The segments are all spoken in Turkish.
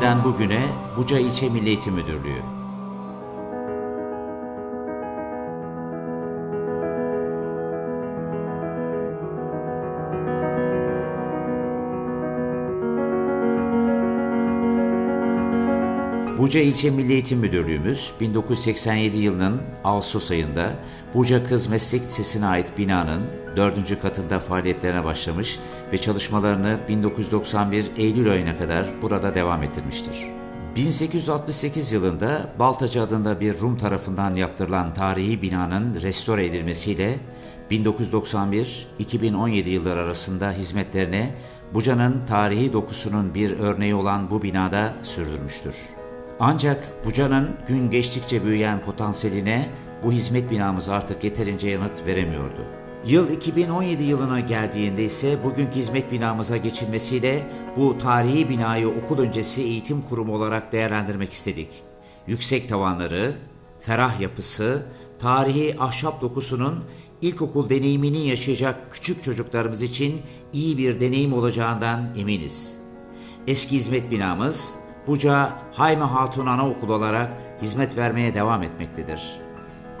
günden bugüne Buca İlçe Milli Eğitim Müdürlüğü. Buca İlçe Milli Eğitim Müdürlüğümüz 1987 yılının Ağustos ayında Buca Kız Meslek Lisesi'ne ait binanın 4. katında faaliyetlerine başlamış ve çalışmalarını 1991 Eylül ayına kadar burada devam ettirmiştir. 1868 yılında Baltacı adında bir Rum tarafından yaptırılan tarihi binanın restore edilmesiyle 1991-2017 yılları arasında hizmetlerini Buca'nın tarihi dokusunun bir örneği olan bu binada sürdürmüştür. Ancak Buca'nın gün geçtikçe büyüyen potansiyeline bu hizmet binamız artık yeterince yanıt veremiyordu. Yıl 2017 yılına geldiğinde ise bugünkü hizmet binamıza geçilmesiyle bu tarihi binayı okul öncesi eğitim kurumu olarak değerlendirmek istedik. Yüksek tavanları, ferah yapısı, tarihi ahşap dokusunun ilkokul deneyimini yaşayacak küçük çocuklarımız için iyi bir deneyim olacağından eminiz. Eski hizmet binamız Buca Hayme Hatun Anaokulu olarak hizmet vermeye devam etmektedir.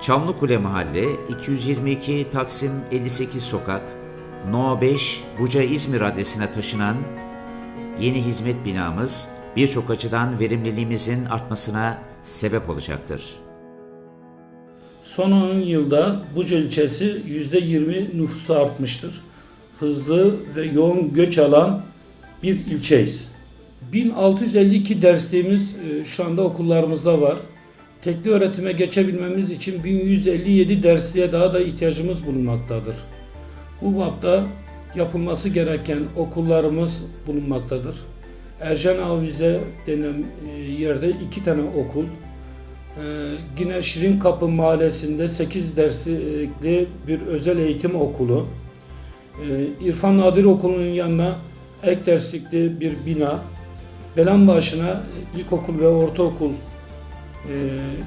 Çamlıkule Mahalle 222 Taksim 58 Sokak No 5 Buca İzmir adresine taşınan yeni hizmet binamız birçok açıdan verimliliğimizin artmasına sebep olacaktır. Son 10 yılda Buca ilçesi %20 nüfusu artmıştır. Hızlı ve yoğun göç alan bir ilçeyiz. 1652 dersliğimiz e, şu anda okullarımızda var. Tekli öğretime geçebilmemiz için 1157 dersliğe daha da ihtiyacımız bulunmaktadır. Bu bapta yapılması gereken okullarımız bulunmaktadır. Ercan Avize denen e, yerde iki tane okul, ee, yine Şirin Kapı Mahallesi'nde 8 derslikli bir özel eğitim okulu. İrfan Nadir Okulu'nun yanına ek derslikli bir bina. Belenbaşı'na ilkokul ve ortaokul e,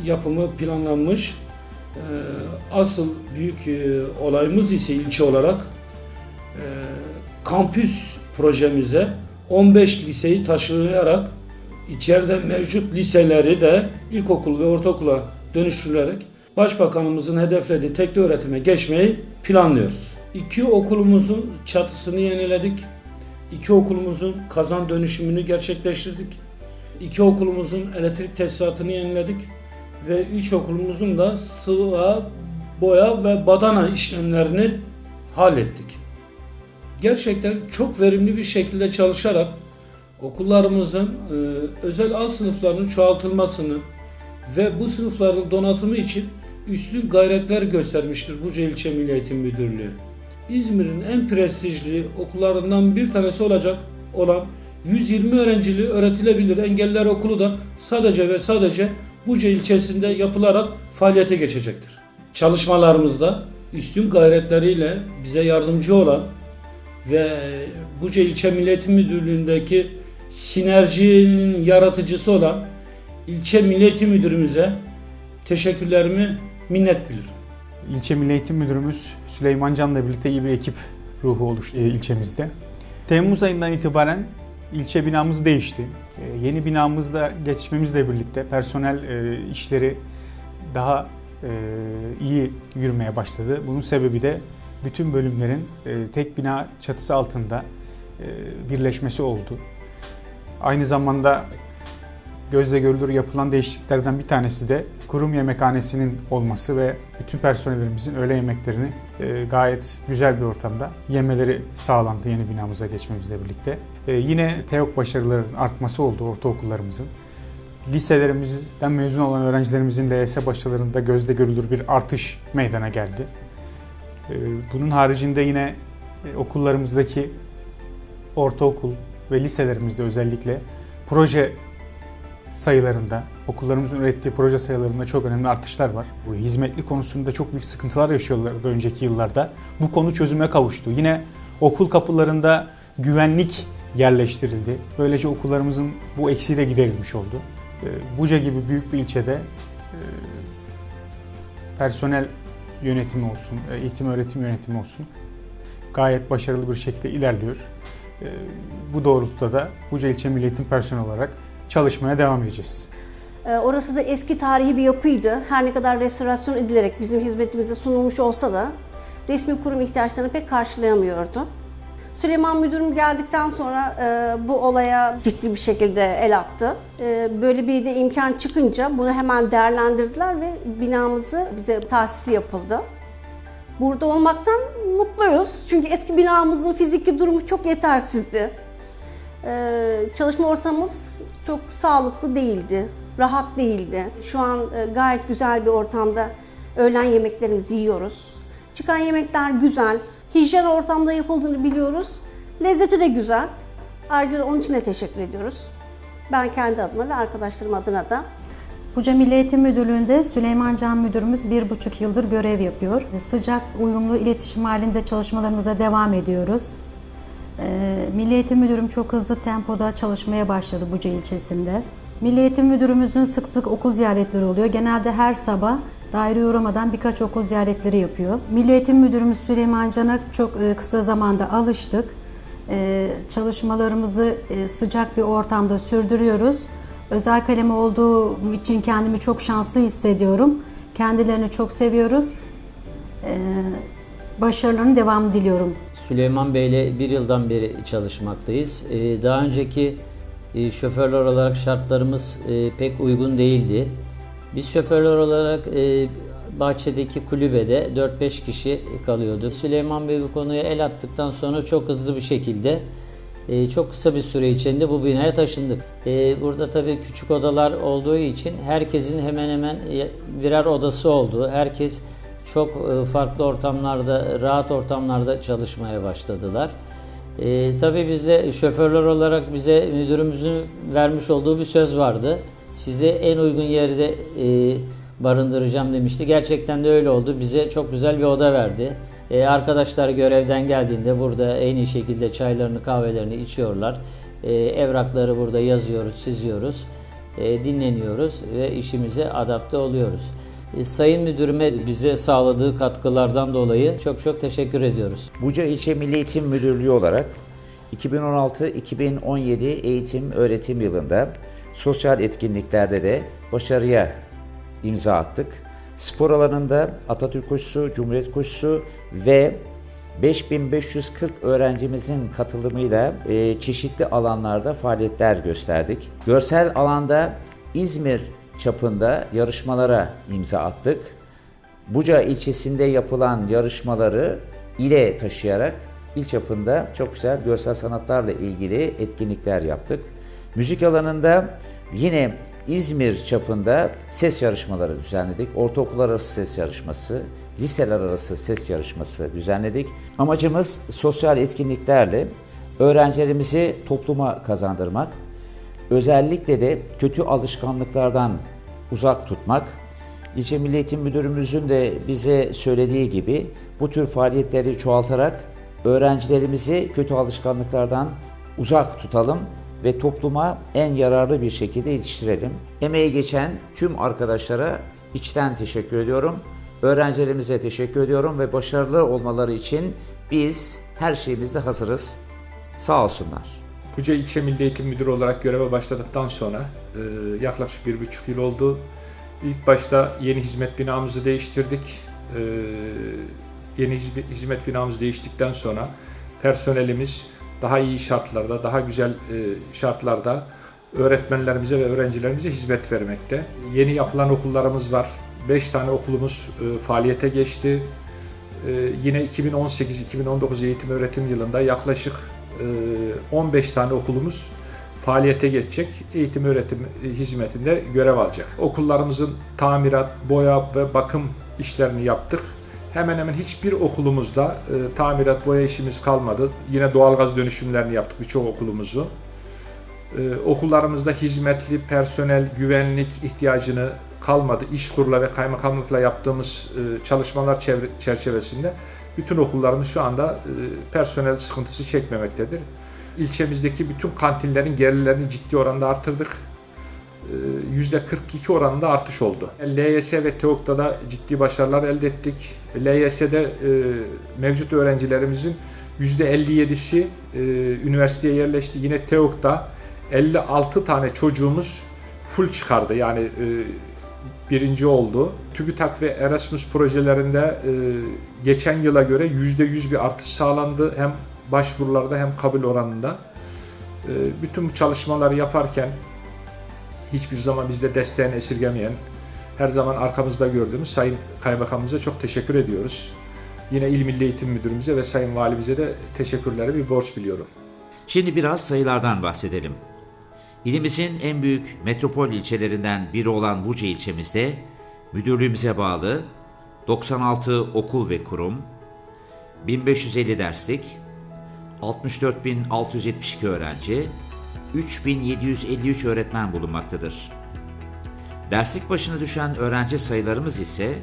yapımı planlanmış. Ee, asıl büyük e, olayımız ise ilçe olarak e, kampüs projemize 15 liseyi taşıyarak içeride mevcut liseleri de ilkokul ve ortaokula dönüştürülerek Başbakanımızın hedeflediği tekli öğretime geçmeyi planlıyoruz. İki okulumuzun çatısını yeniledik. İki okulumuzun kazan dönüşümünü gerçekleştirdik. İki okulumuzun elektrik tesisatını yeniledik. Ve üç okulumuzun da sıva, boya ve badana işlemlerini hallettik. Gerçekten çok verimli bir şekilde çalışarak okullarımızın e, özel alt sınıflarının çoğaltılmasını ve bu sınıfların donatımı için üstün gayretler göstermiştir Buca İlçe Milli Eğitim Müdürlüğü. İzmir'in en prestijli okullarından bir tanesi olacak olan 120 öğrencili öğretilebilir engeller okulu da sadece ve sadece Buca ilçesinde yapılarak faaliyete geçecektir. Çalışmalarımızda üstün gayretleriyle bize yardımcı olan ve Buca İlçe Milli Eğitim Müdürlüğü'ndeki sinerjinin yaratıcısı olan ilçe Milli Eğitim Müdürümüze teşekkürlerimi minnet bilirim. İlçe Milli Eğitim Müdürümüz Süleyman Can'la birlikte iyi bir ekip ruhu oluştu e, ilçemizde. Temmuz ayından itibaren ilçe binamız değişti. E, Yeni binamızda geçmemizle birlikte personel e, işleri daha iyi yürümeye başladı. Bunun sebebi de bütün bölümlerin tek bina çatısı altında birleşmesi oldu. Aynı zamanda gözle görülür yapılan değişikliklerden bir tanesi de kurum yemekhanesinin olması ve bütün personellerimizin öğle yemeklerini e, gayet güzel bir ortamda yemeleri sağlandı yeni binamıza geçmemizle birlikte. E, yine TEOK başarılarının artması oldu ortaokullarımızın. Liselerimizden mezun olan öğrencilerimizin LYS başarılarında gözle görülür bir artış meydana geldi. E, bunun haricinde yine e, okullarımızdaki ortaokul ve liselerimizde özellikle proje sayılarında, okullarımızın ürettiği proje sayılarında çok önemli artışlar var. Bu hizmetli konusunda çok büyük sıkıntılar yaşıyorlardı önceki yıllarda. Bu konu çözüme kavuştu. Yine okul kapılarında güvenlik yerleştirildi. Böylece okullarımızın bu eksiği de giderilmiş oldu. Ee, Buca gibi büyük bir ilçede e, personel yönetimi olsun, e, eğitim öğretim yönetimi olsun gayet başarılı bir şekilde ilerliyor. Ee, Bu doğrultuda da Buca İlçe Milli Eğitim personeli olarak çalışmaya devam edeceğiz. Ee, Orası da eski tarihi bir yapıydı. Her ne kadar restorasyon edilerek bizim hizmetimize sunulmuş olsa da resmi kurum ihtiyaçlarını pek karşılayamıyordu. Süleyman Müdürüm geldikten sonra e, bu olaya ciddi bir şekilde el attı. E, böyle bir de imkan çıkınca bunu hemen değerlendirdiler ve binamızı bize tahsisi yapıldı. Burada olmaktan mutluyuz. Çünkü eski binamızın fiziki durumu çok yetersizdi. Ee, çalışma ortamımız çok sağlıklı değildi, rahat değildi. Şu an e, gayet güzel bir ortamda öğlen yemeklerimizi yiyoruz. Çıkan yemekler güzel, hijyen ortamda yapıldığını biliyoruz. Lezzeti de güzel. Ayrıca onun için de teşekkür ediyoruz. Ben kendi adıma ve arkadaşlarım adına da Buca Milli Eğitim Müdürlüğü'nde Süleyman Can Müdürümüz bir buçuk yıldır görev yapıyor. Sıcak, uyumlu iletişim halinde çalışmalarımıza devam ediyoruz. Ee, Milli Eğitim Müdürüm çok hızlı tempoda çalışmaya başladı Buca ilçesinde. Milli Eğitim Müdürümüzün sık sık okul ziyaretleri oluyor. Genelde her sabah daire uğramadan birkaç okul ziyaretleri yapıyor. Milli Eğitim Müdürümüz Süleyman Can'a çok e, kısa zamanda alıştık. Ee, Çalışmalarımızı e, sıcak bir ortamda sürdürüyoruz. Özel kalemi olduğum için kendimi çok şanslı hissediyorum. Kendilerini çok seviyoruz. Başarılarının devamını diliyorum. Süleyman Bey'le bir yıldan beri çalışmaktayız. Ee, Daha önceki e, şoförler olarak şartlarımız e, pek uygun değildi. Biz şoförler olarak e, bahçedeki kulübede 4-5 kişi kalıyorduk. Süleyman Bey bu konuya el attıktan sonra çok hızlı bir şekilde çok kısa bir süre içinde bu binaya taşındık. Burada tabii küçük odalar olduğu için herkesin hemen hemen birer odası oldu. Herkes çok e, farklı ortamlarda, rahat ortamlarda çalışmaya başladılar. E, tabii biz de şoförler olarak bize müdürümüzün vermiş olduğu bir söz vardı. Size en uygun yerde e, barındıracağım demişti. Gerçekten de öyle oldu. Bize çok güzel bir oda verdi. E, arkadaşlar görevden geldiğinde burada en iyi şekilde çaylarını, kahvelerini içiyorlar. E, evrakları burada yazıyoruz, çiziyoruz. E, dinleniyoruz ve işimize adapte oluyoruz. E, Sayın Müdürüme bize sağladığı katkılardan dolayı çok çok teşekkür ediyoruz. Buca İlçe Milli Eğitim Müdürlüğü olarak 2016-2017 eğitim öğretim yılında sosyal etkinliklerde de başarıya imza attık. Spor alanında Atatürk koşusu, Cumhuriyet koşusu ve 5540 öğrencimizin katılımıyla e, çeşitli alanlarda faaliyetler gösterdik. Görsel alanda İzmir çapında yarışmalara imza attık. Buca ilçesinde yapılan yarışmaları ile taşıyarak il çapında çok güzel görsel sanatlarla ilgili etkinlikler yaptık. Müzik alanında yine İzmir çapında ses yarışmaları düzenledik. Ortaokullar arası ses yarışması, liseler arası ses yarışması düzenledik. Amacımız sosyal etkinliklerle öğrencilerimizi topluma kazandırmak, özellikle de kötü alışkanlıklardan uzak tutmak, İlçe Milli Eğitim Müdürümüzün de bize söylediği gibi bu tür faaliyetleri çoğaltarak öğrencilerimizi kötü alışkanlıklardan uzak tutalım ve topluma en yararlı bir şekilde yetiştirelim. Emeği geçen tüm arkadaşlara içten teşekkür ediyorum. Öğrencilerimize teşekkür ediyorum ve başarılı olmaları için biz her şeyimizde hazırız. Sağ olsunlar. Buca İlçe Milli Eğitim Müdürü olarak göreve başladıktan sonra e, yaklaşık bir buçuk yıl oldu. İlk başta yeni hizmet binamızı değiştirdik. E, yeni hizmet, binamız değiştikten sonra personelimiz daha iyi şartlarda, daha güzel e, şartlarda öğretmenlerimize ve öğrencilerimize hizmet vermekte. Yeni yapılan okullarımız var. 5 tane okulumuz e, faaliyete geçti. E, yine 2018-2019 eğitim öğretim yılında yaklaşık 15 tane okulumuz faaliyete geçecek. Eğitim öğretim hizmetinde görev alacak. Okullarımızın tamirat, boya ve bakım işlerini yaptık. Hemen hemen hiçbir okulumuzda e, tamirat, boya işimiz kalmadı. Yine doğalgaz dönüşümlerini yaptık birçok okulumuzu. Ee, okullarımızda hizmetli personel, güvenlik ihtiyacını kalmadı. İşkurla ve kaymakamlıkla yaptığımız e, çalışmalar çerçevesinde bütün okullarımız şu anda e, personel sıkıntısı çekmemektedir. İlçemizdeki bütün kantinlerin gelirlerini ciddi oranda artırdık. E, %42 oranında artış oldu. LYS ve TEOK'ta da ciddi başarılar elde ettik. LYS'de e, mevcut öğrencilerimizin %57'si e, üniversiteye yerleşti. Yine TEOK'ta 56 tane çocuğumuz full çıkardı. Yani e, birinci oldu. TÜBİTAK ve Erasmus projelerinde e, geçen yıla göre %100 bir artış sağlandı. Hem başvurularda hem kabul oranında. E, bütün bu çalışmaları yaparken hiçbir zaman bizde desteğini esirgemeyen, her zaman arkamızda gördüğümüz Sayın Kaymakamımıza çok teşekkür ediyoruz. Yine İl Milli Eğitim Müdürümüze ve Sayın Valimize de teşekkürleri bir borç biliyorum. Şimdi biraz sayılardan bahsedelim. İlimizin en büyük metropol ilçelerinden biri olan Buca ilçemizde müdürlüğümüze bağlı 96 okul ve kurum, 1550 derslik, 64.672 öğrenci, 3753 öğretmen bulunmaktadır. Derslik başına düşen öğrenci sayılarımız ise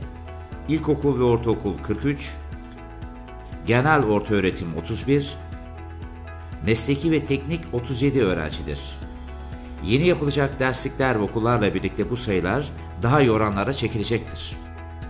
ilkokul ve ortaokul 43, genel orta öğretim 31, mesleki ve teknik 37 öğrencidir. Yeni yapılacak derslikler ve okullarla birlikte bu sayılar daha iyi oranlara çekilecektir.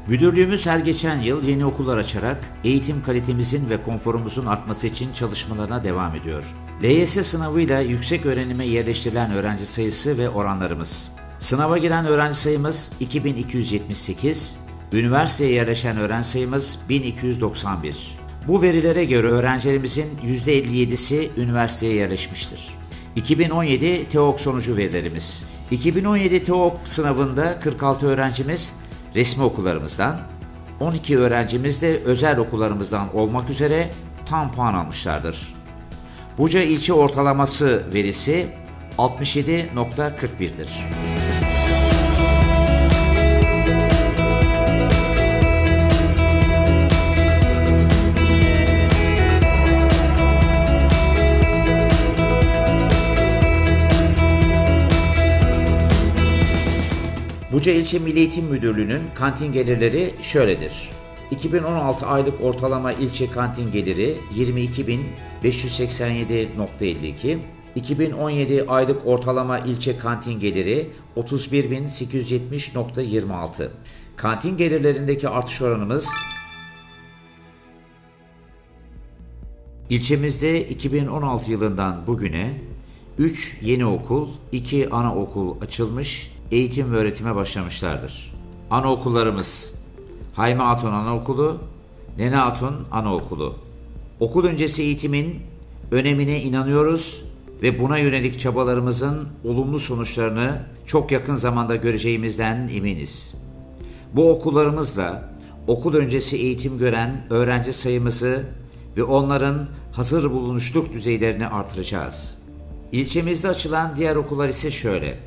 Müdürlüğümüz her geçen yıl yeni okullar açarak eğitim kalitemizin ve konforumuzun artması için çalışmalarına devam ediyor. LYS sınavıyla yüksek öğrenime yerleştirilen öğrenci sayısı ve oranlarımız. Sınava giren öğrenci sayımız 2278, üniversiteye yerleşen öğrenci sayımız 1291. Bu verilere göre öğrencilerimizin %57'si üniversiteye yerleşmiştir. 2017 TEOK sonucu verilerimiz. 2017 TEOK sınavında 46 öğrencimiz resmi okullarımızdan, 12 öğrencimiz de özel okullarımızdan olmak üzere tam puan almışlardır. Buca ilçe ortalaması verisi 67.41'dir. Buca İlçe Milli Eğitim Müdürlüğü'nün kantin gelirleri şöyledir. 2016 aylık ortalama ilçe kantin geliri 22.587.52, 2017 aylık ortalama ilçe kantin geliri 31.870.26. Kantin gelirlerindeki artış oranımız İlçemizde 2016 yılından bugüne 3 yeni okul, 2 anaokul açılmış, eğitim ve öğretime başlamışlardır. Anaokullarımız Hayme Hatun Anaokulu, Nene Hatun Anaokulu. Okul öncesi eğitimin önemine inanıyoruz ve buna yönelik çabalarımızın olumlu sonuçlarını çok yakın zamanda göreceğimizden eminiz. Bu okullarımızla okul öncesi eğitim gören öğrenci sayımızı ve onların hazır bulunuşluk düzeylerini artıracağız. İlçemizde açılan diğer okullar ise şöyle.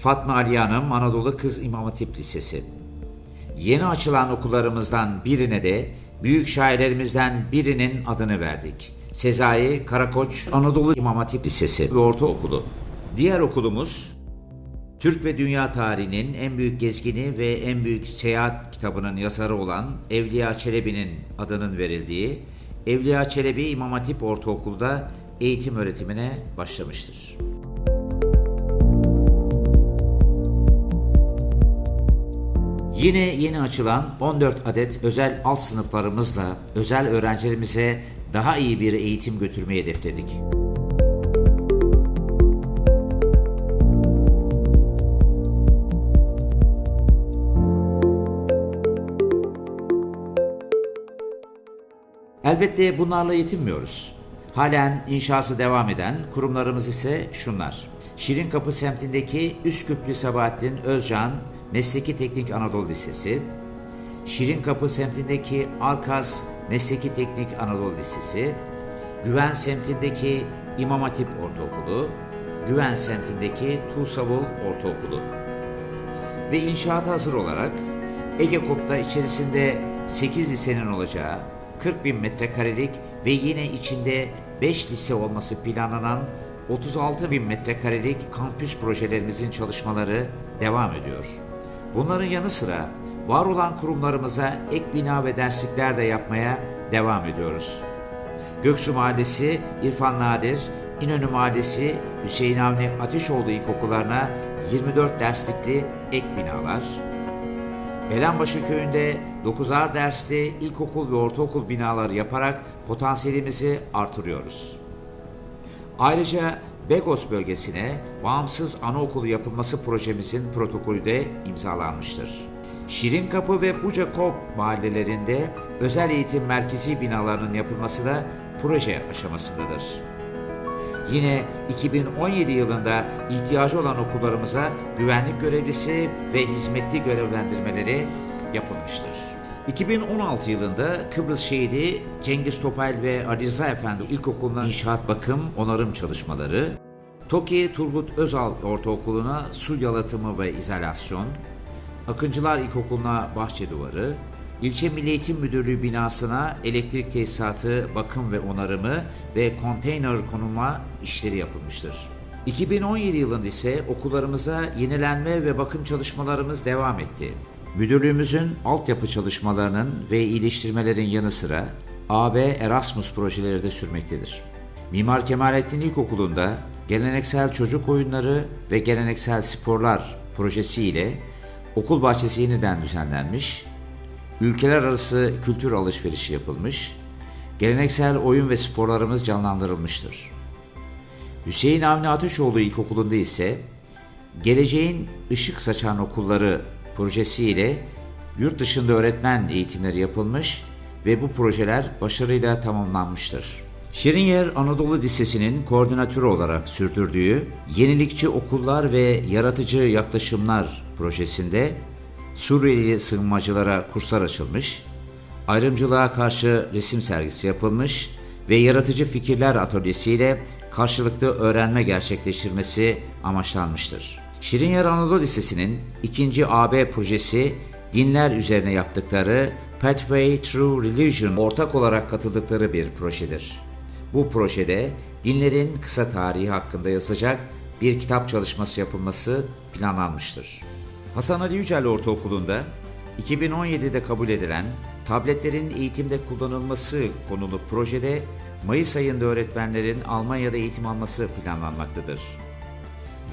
Fatma Ali Hanım Anadolu Kız İmam Hatip Lisesi. Yeni açılan okullarımızdan birine de büyük şairlerimizden birinin adını verdik. Sezai Karakoç Anadolu İmam Hatip Lisesi ve Ortaokulu. Diğer okulumuz Türk ve dünya tarihinin en büyük gezgini ve en büyük seyahat kitabının yazarı olan Evliya Çelebi'nin adının verildiği Evliya Çelebi İmam Hatip Ortaokulu'da eğitim öğretimine başlamıştır. Yine yeni açılan 14 adet özel alt sınıflarımızla özel öğrencilerimize daha iyi bir eğitim götürmeyi hedefledik. Elbette bunlarla yetinmiyoruz. Halen inşası devam eden kurumlarımız ise şunlar. Şirinkapı semtindeki Üsküplü Sabahattin Özcan Mesleki Teknik Anadolu Lisesi, Şirinkapı semtindeki Arkaz Mesleki Teknik Anadolu Lisesi, Güven semtindeki İmam Hatip Ortaokulu, Güven semtindeki Tuğsavul Ortaokulu ve inşaata hazır olarak Ege içerisinde 8 lisenin olacağı 40 bin metrekarelik ve yine içinde 5 lise olması planlanan 36 bin metrekarelik kampüs projelerimizin çalışmaları devam ediyor. Bunların yanı sıra var olan kurumlarımıza ek bina ve derslikler de yapmaya devam ediyoruz. Göksu Mahallesi, İrfan Nadir, İnönü Mahallesi, Hüseyin Avni Ateşoğlu İlkokullarına 24 derslikli ek binalar, Belenbaşı köyünde 9'ar dersli ilkokul ve ortaokul binaları yaparak potansiyelimizi artırıyoruz. Ayrıca Begos bölgesine bağımsız anaokulu yapılması projemizin protokolü de imzalanmıştır. Şirinkapı ve Bucakop mahallelerinde özel eğitim merkezi binalarının yapılması da proje aşamasındadır. Yine 2017 yılında ihtiyacı olan okullarımıza güvenlik görevlisi ve hizmetli görevlendirmeleri yapılmıştır. 2016 yılında Kıbrıs şehidi Cengiz Topal ve Ali Rıza Efendi İlkokulu'na inşaat bakım onarım çalışmaları, TOKİ Turgut Özal Ortaokulu'na su yalıtımı ve izolasyon, Akıncılar İlkokulu'na bahçe duvarı, İlçe Milli Eğitim Müdürlüğü binasına elektrik tesisatı, bakım ve onarımı ve konteyner konulma işleri yapılmıştır. 2017 yılında ise okullarımıza yenilenme ve bakım çalışmalarımız devam etti. Müdürlüğümüzün altyapı çalışmalarının ve iyileştirmelerin yanı sıra AB Erasmus projeleri de sürmektedir. Mimar Kemalettin İlkokulu'nda geleneksel çocuk oyunları ve geleneksel sporlar projesiyle okul bahçesi yeniden düzenlenmiş, ülkeler arası kültür alışverişi yapılmış, geleneksel oyun ve sporlarımız canlandırılmıştır. Hüseyin Avni Ateşoğlu İlkokulu'nda ise Geleceğin Işık Saçan Okulları projesiyle yurt dışında öğretmen eğitimleri yapılmış ve bu projeler başarıyla tamamlanmıştır. Şirinyer Anadolu Lisesi'nin koordinatörü olarak sürdürdüğü Yenilikçi Okullar ve Yaratıcı Yaklaşımlar projesinde Suriyeli sığınmacılara kurslar açılmış, ayrımcılığa karşı resim sergisi yapılmış ve yaratıcı fikirler atölyesiyle karşılıklı öğrenme gerçekleştirmesi amaçlanmıştır. Şirinyer Anadolu Lisesi'nin ikinci AB projesi dinler üzerine yaptıkları Pathway Through Religion ortak olarak katıldıkları bir projedir. Bu projede dinlerin kısa tarihi hakkında yazılacak bir kitap çalışması yapılması planlanmıştır. Hasan Ali Yücel Ortaokulu'nda 2017'de kabul edilen tabletlerin eğitimde kullanılması konulu projede Mayıs ayında öğretmenlerin Almanya'da eğitim alması planlanmaktadır.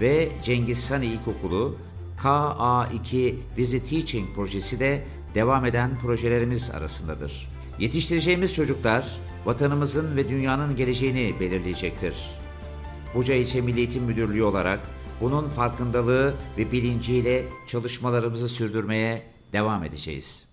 Ve Cengiz Sani İlkokulu KA2 Visit Teaching projesi de devam eden projelerimiz arasındadır. Yetiştireceğimiz çocuklar vatanımızın ve dünyanın geleceğini belirleyecektir. Buca İlçe Milli Eğitim Müdürlüğü olarak bunun farkındalığı ve bilinciyle çalışmalarımızı sürdürmeye devam edeceğiz.